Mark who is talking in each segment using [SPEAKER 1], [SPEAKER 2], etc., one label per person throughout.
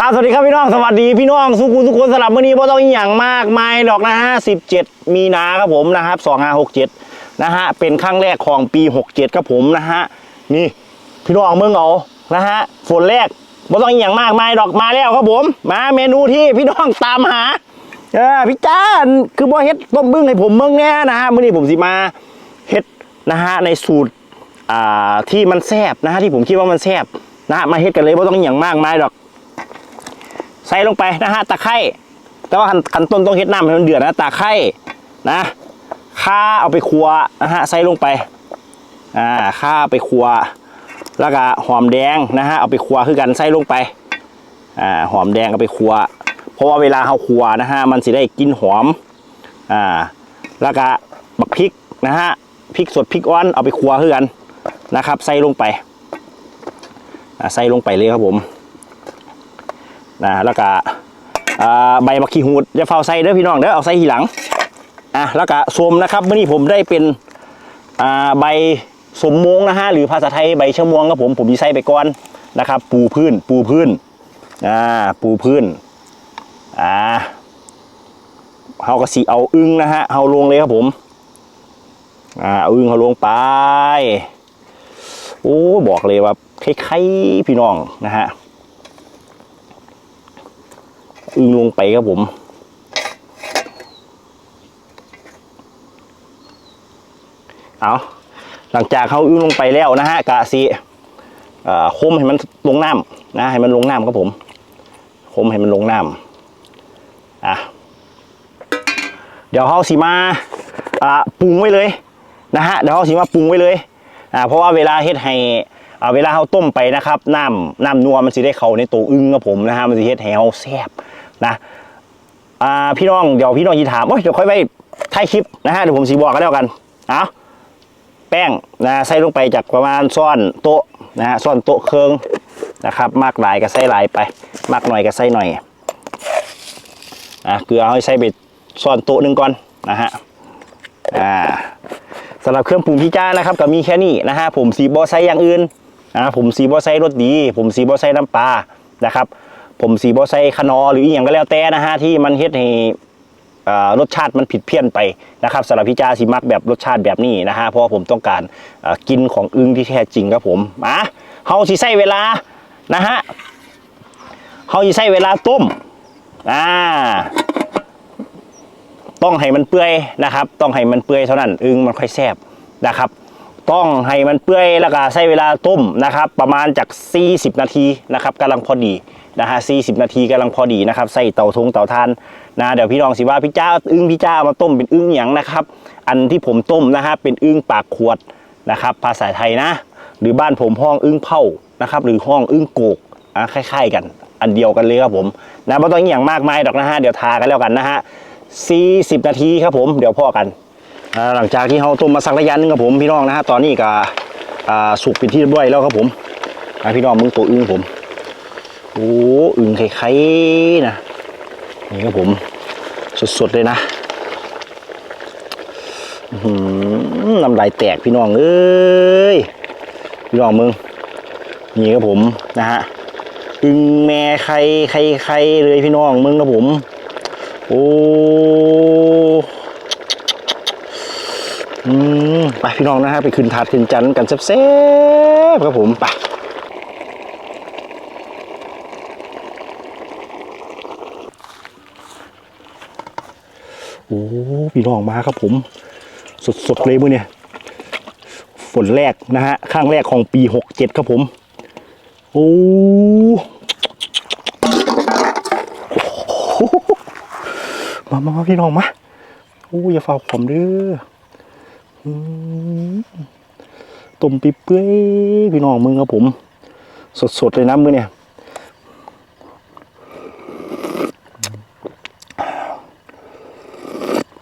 [SPEAKER 1] ครับสวัสดีครับพี่น้องสวัสดีพี่น้องสุขุมสุขคนสลับวันนี้บ่ต้องอหย่างมากมายดอกนะฮะ17มีนาครับผมนะครับ2567นะฮะเป็นครั้งแรกของปี67ครับผมนะฮะนี่พี่น้องเมืองเอานะฮะฝนแรกบ่ต้องอหย่างมากมายดอกมาแล้วครับผม มาเมนูที่พี่น้องตามหาเออพี่จ้าคือบ่เฮ็ดต้มบึ้งให้ผมเมืองแน่นะฮะมื้อนี้ผมสิมาเฮ็ดนะฮะในสูตรอ่าที่มันแซบนะฮะที่ผมคิดว่ามันแซบนะฮะมาเฮ็ดกันเลยบ่ต้องอหย่างมากมายดอก ใส่ลงไปนะฮะตะไคร้แต่ว่าขั้นต้นต้องเฮ็ดน้ำให้มันเดือดนะตะไคร้นะข้าเอาไปคั่วนะฮะใส่ลงไปอ่าข้าไปคั่วแล้วก็หอมแดงนะฮะเอาไปคั่วคือกันใส่ลงไปอ่าหอมแดงเอาไปคั่วเพราะว่าเวลาเราคั่วนะฮะมันสิได้กลินหอมอ่าแล้วก็บักพริกนะฮะพริกสดพริกอ่อนเอาไปคั่วคือกันนะครับ ใส่ลงไปอ่าใส่ลงไปเลยครับผม นะแล้วก็ใบมะขีหูดจะเฝ้าใส่เด้อพี่น้องเด้อเอาใส่ทีหลังอะแล้วก็สมนะครับเมื่อนี้ผมได้เป็นใบสมมงนะฮะหรือภาษาไทยใบชะมวงครับผมผมดีใส่ไปก่อนนะครับ ปูพื้น ปูพื้นอ่าปูพื้นอ่าเฮาก็สีเอาอึ้งนะฮะเฮาลงเลยครับผมอ่าเอาอึ้งเฮาลงไปโอ้บอกเลยว่าคล้ายๆพี่น้องนะฮะ อึงลงไปครับผม เอาหลังจากเขาอึงลงไปแล้วนะฮะกะสิเอ่อคมให้มันลงน้ำนะให้มันลงน้ำครับผมคมให้มันลงน้ำอะเดี๋ยวเขาสีมาอ่าปรุงไว้เลยนะฮะเดี๋ยวเขาสีมาปรุงไว้เลยอ่าเพราะว่าเวลาเฮ็ดให้อ่าเวลาเขาต้มไปนะครับน้ำน้ำนัวมันสิได้เข้าในตัวอึ้งครับผมนะฮะมันสิเฮ็ดให้เขาแซ่บ นะอ่าพี่น้องเดี๋ยวพี่น้องยีถามโอ้ยเดี๋ยวค่อยไปถ่ายคลิปนะฮะเดี๋ยวผมสีบอกกันแล้วกันเอาแป้งนะใส่ลงไปจากประมาณซ่อนโต๊ะนะฮะซ่อนโต๊ะเครื่องนะครับ มากหลายก็ใส่หลายไป มากหน่อยก็ใส่หน่อยอะเกลือเอาให้ใส่ไปซ่อนโต๊ะหนึ่งก่อนนะฮะอ่าสำหรับเครื่องปรุงพี่จ้านะครับก็มีแค่นี้นะฮะผมสีบอใส่อย่างอื่นอ่าผมสีบอใส่รสดี ผมสีบอใส่น้ำปลานะครับ ผมสีบอใส่ขนอหรืออย่างก็แล้วแต่นะฮะที่มันเฮ็ดให้รสชาติมันผิดเพี้ยนไปนะครับสำหรับพี่จ้าสีมักแบบรสชาติแบบนี้นะฮะเพราะผมต้องการกินของอึ้งที่แท้จริงครับผมมาเฮาสิใส่เวลานะฮะเฮาสิใส่เวลาต้มอ่าต้องให้มันเปื่อยนะครับ ต้องให้มันเปื่อยเท่านั้นอึ้งมันค่อยแซ่บนะครับต้องให้มันเปื่อยแล้วก็ใช้เวลาต้มนะครับ ประมาณจาก 40 นาทีนะครับกำลังพอดี นะฮะ40นาทีกำลังพอดีนะครับใส่เตาทงเตาทานนะเดี๋ยวพี่น้องสิว่าพี่จ้าอึ้งพี่จ้ามาต้มเป็นอึ้งหยังนะครับ อันที่ผมต้มนะฮะเป็นอึ้งปากขวดนะครับ ภาษาไทยนะ หรือบ้านผมห้องอึ้งเผานะครับ หรือห้องอึ้งโกกอะคล้าย ๆ กัน อันเดียวกันเลยครับผมนะไม่ต้องอหย่างมากมายดอกนะฮะเดี๋ยวทากันแล้วกันนะฮะ40นาทีครับผมเดี๋ยวพ่อกันหลังจากที่เราต้มมาสักระยะหนึงครับผมพี่น้องนะฮะตอนนี้ก็สุกเป็นที่เรียบร้อยแล้วครับผมอ่าพี่น้องมึงตัวอึ้งผม โอ้อึ้งไข่ๆนะนี่ครับผมสดๆเลยนะน้ำลายแตกพี่น้องเอ้ยพี่น้องมึงนี่ครับผมนะฮะอึ้งแม่ไข่ไข่ไข่เลยพี่น้องมึงครับผม โอ้อืมไปพี่น้องนะฮะไปขึ้นถาดขึ้นจันทร์กันแซ่บๆครับผมไป พี่น้องมาครับผม สดๆเลยมื้อเนี่ยฝนแรกนะฮะข้างแรกของปีหกเจ็ดครับผม โอ้มามาพี่น้องมาโอ้อย่าฝ่าขมเด้ออืมต้มปีเปื่อยพี่น้องมึงครับผม สดๆเลยนะมือเนี่ย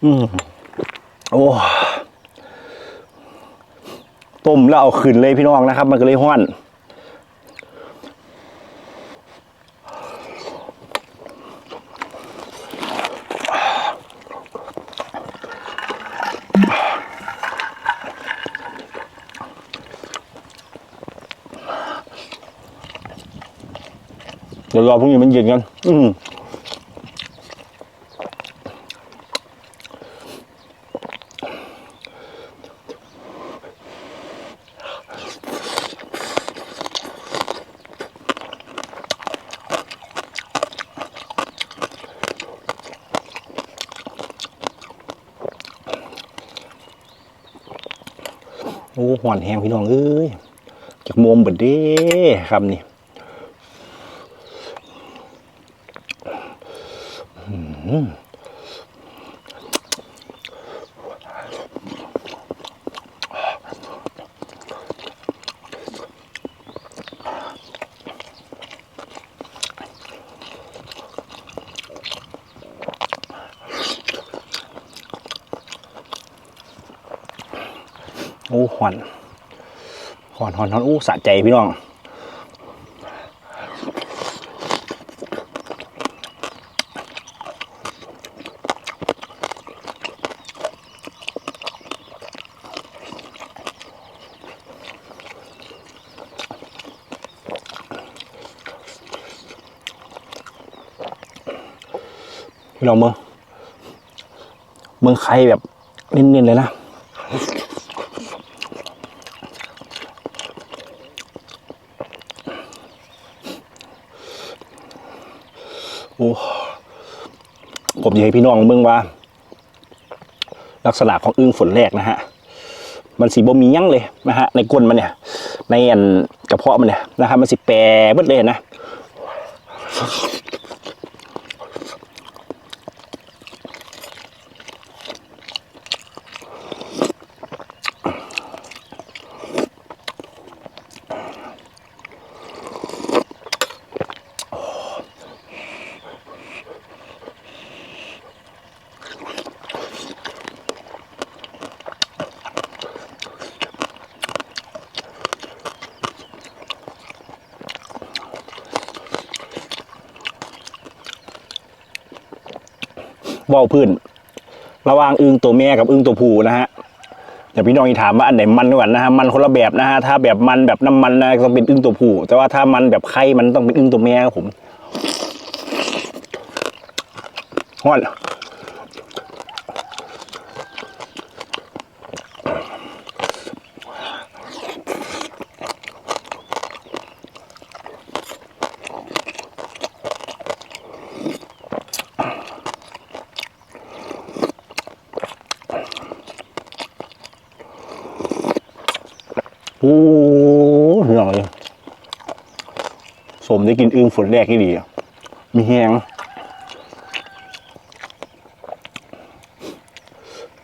[SPEAKER 1] อืมโอ้ต้มแล้วเอาขึ้นเลยพี่น้องนะครับ มันก็เลยห้อนนเดี๋ยวรอพรุ่งนี้มันเย็นกัน อืม โอ้หวนแหงพี่น้องเอ้ยจากมุมบดเด้ครับนี่โอ้หอนหอนหอนหอนอู้สะใจพี่น้องพี่น้องเมืองเมืองไข่แบบเน้นๆเลยนะ โอ้ ผมอยากให้พี่น้องเบิ่งว่า ลักษณะของอึ้งฝนแรกนะฮะมันสีบ่มียั้งเลยนะฮะในก้นมันเนี่ย ในอันกระเพาะมันเนี่ยนะครับมันสีแปรเบิดเลยนะ ว่าวพื้น ระหว่างอึงตัวแม่กับอึงตัวผู้นะฮะเดี๋ยวพี่น้องอีถามว่าอันไหนมันกว่านะฮะมันคนละแบบนะฮะถ้าแบบมันแบบน้ำมันนะต้องเป็นอึงตัวผู้แต่ว่าถ้ามันแบบไข่มันต้องเป็นอึงตัวแม่ครับผมฮอน อ้เหนื่อยเลยสมได้กินอึงฝนแรกที่ดีอะมีแหง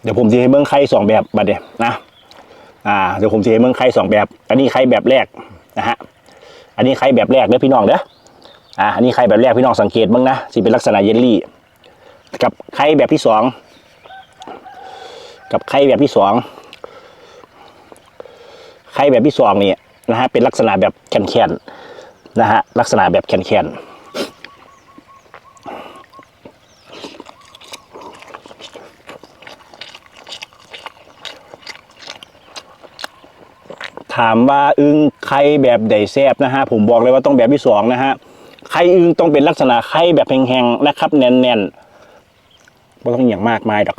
[SPEAKER 1] เดี๋ยวผมจะให้เมืองไข่สองแบบบัดเดียนะอ่าเดี๋ยวผมจะให้เมืองไข่สองแบบ อันนี้ไข่แบบแรกนะฮะอันนี้ไข่แบบแรกเด้อพี่น้องเด้ออ่าอันนี้ไข่แบบแรกพี่น้องสังเกตบ้างนะสิเป็นลักษณะเยลลี่ กับไข่แบบที่สองกับไข่แบบที่สอง ไข่แบบที่สองนี่นะฮะเป็นลักษณะแบบแข็งๆนะฮะลักษณะแบบแข็งๆถามว่าอึงไข่แบบใดแซบนะฮะผมบอกเลยว่าต้องแบบที่สองนะฮะไข่อึงต้องเป็นลักษณะไข่แบบแห้งๆนะครับ แน่นๆไม่ต้องอย่างมากมายดอก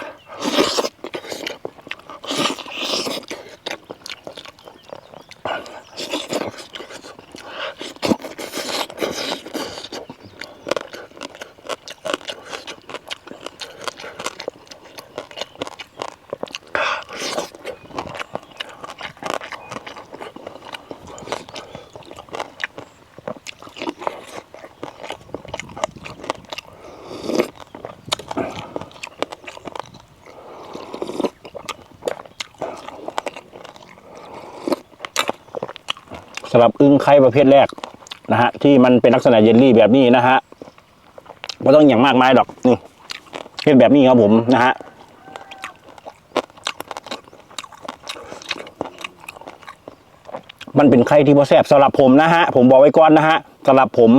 [SPEAKER 1] สำหรับอึ้งไข่ประเภทแรกนะฮะที่มันเป็นลักษณะเยลลี่แบบนี้นะฮะไม่ต้องอย่างมากมายดอกนี่เป็นแบบนี้ครับผมนะฮะมันเป็นไข่ที่พอแซบสำหรับผมนะฮะผมบอกไว้ก่อนนะฮะสำหรับผม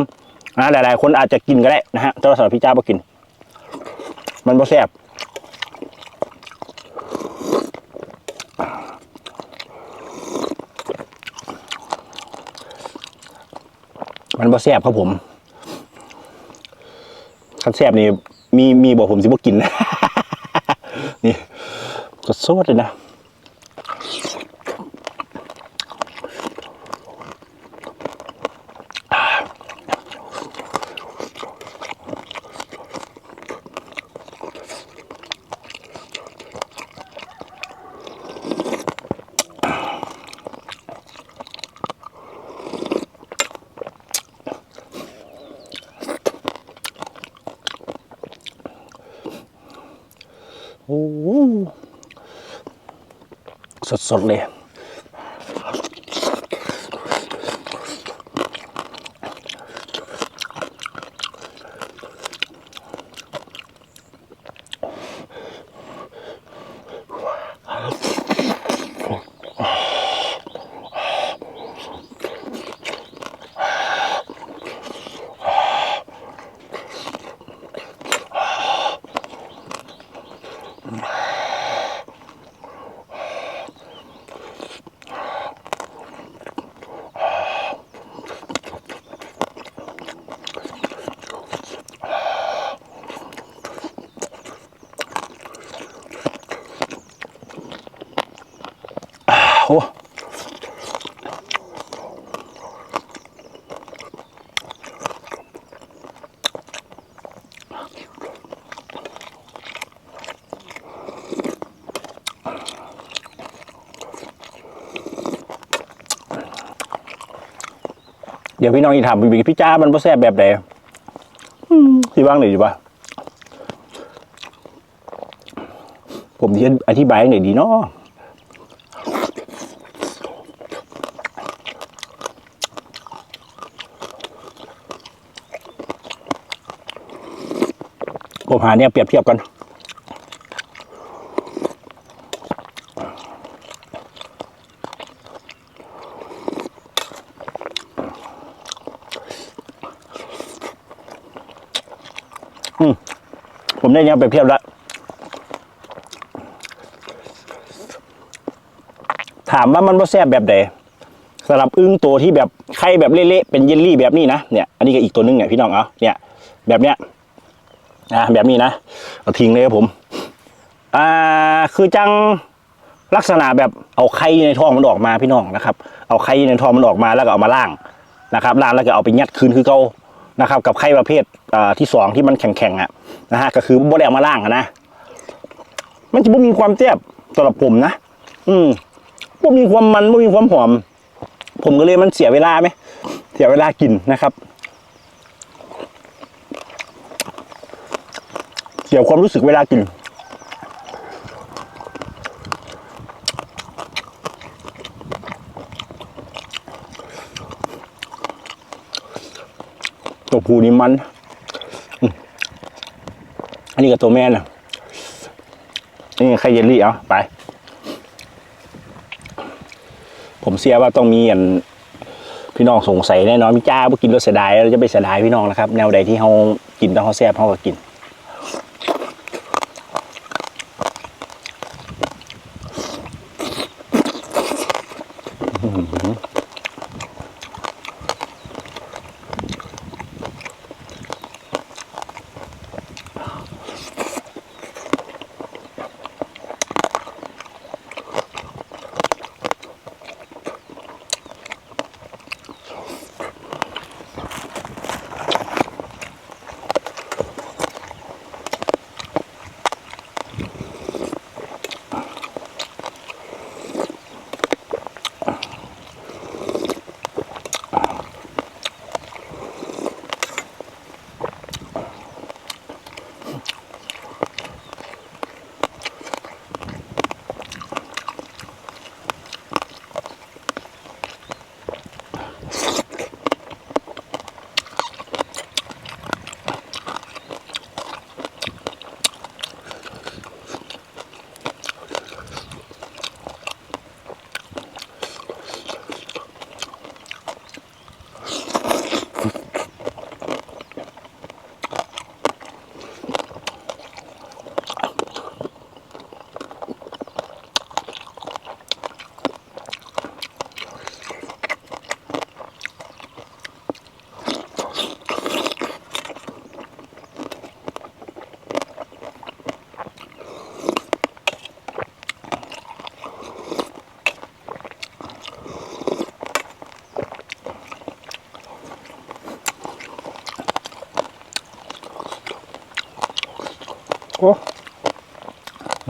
[SPEAKER 1] นะหลาย ๆ คนอาจจะกินก็ได้นะฮะแต่สำหรับพี่จ้าไ่กิน มันพอแซบ มันบ่แซ่บครับผมคันแซ่บนี่มีมีบอกผมสิบ่กินนะนี่ก็โซดเลยนะ โอ้สดๆเลย โเดี๋ยวพี่น้องอีถามพี่พี่จ้ามันบ่แซ่บแบบใดอืมสิว่างหน่อยดีป่ะผมจะอธิบายหน่อยดีเนาะผมหาเนี่ยเปรียบเทียบกัน ผมได้เนี่ยเปรียบเทียบแล้วถามว่ามันบ่าแซ่บแบบใดสำหรับอึ้งตัวที่แบบไข่แบบเละๆเป็นเยลลี่แบบนี้นะเนี่ยอันนี้ก็อีกตัวนึงเนี่ยพี่น้องเอาเนี่ยแบบเนี้ยอ่าแบบนี้นะเอาทิ้งเลยครับผม อ่าคือจังลักษณะแบบเอาไข่ในท้องมันออกมาพี่น้องนะครับ เอาไข่ในท้องมันออกมาแล้วก็เอามาล่างนะครับล่างแล้วก็เอาไปยัดคืนคือเก่า นะครับ กับไข่ประเภทที่สองที่มันแข็งๆอะนะฮะก็คือบ่ได้เอามาล่างอะนะมันจะบ่มีความเจ็บสำหรับผมนะอืมบ่มีความมันบ่มีความหอม ผมก็เลยมันเสียเวลาไหมเสียเวลากินนะครับ เสียความรู้สึกเวลากิน ตัวผู้นี่มัน อันนี้กับตัวแม่น่ะ นี่ไข่เยลลี่เอาไป ผมเสียว่าต้องมีอันพี่น้องสงสัยแน่นอนพี่จ้าว่กินรสเสียดายเราจะไปเสียดายพี่น้องนะครับ แนวใดที่เขากินต้องเขาแซ่บเขาก็กิน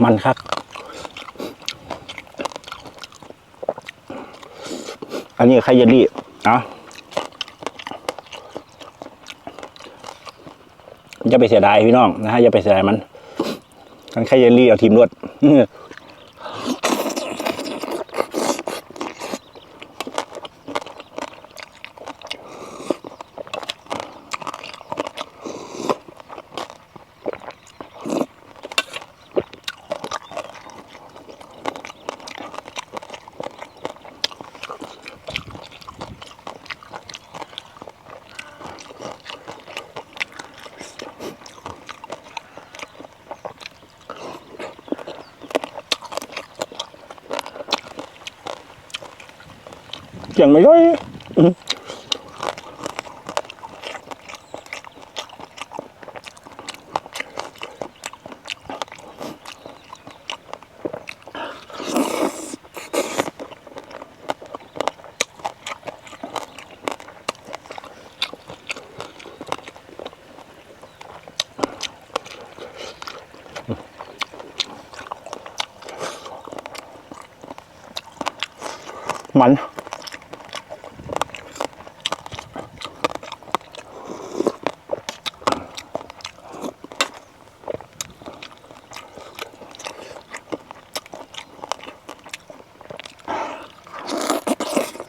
[SPEAKER 1] มันคัก อันนี้ไข่เยลลี่เอะอย่าไปเสียดายพี่น้องนะฮะอย่าไปเสียดายมันกันไข่เยลลี่เอาทีมรวด ยังไม่ย่อยอื้อมัน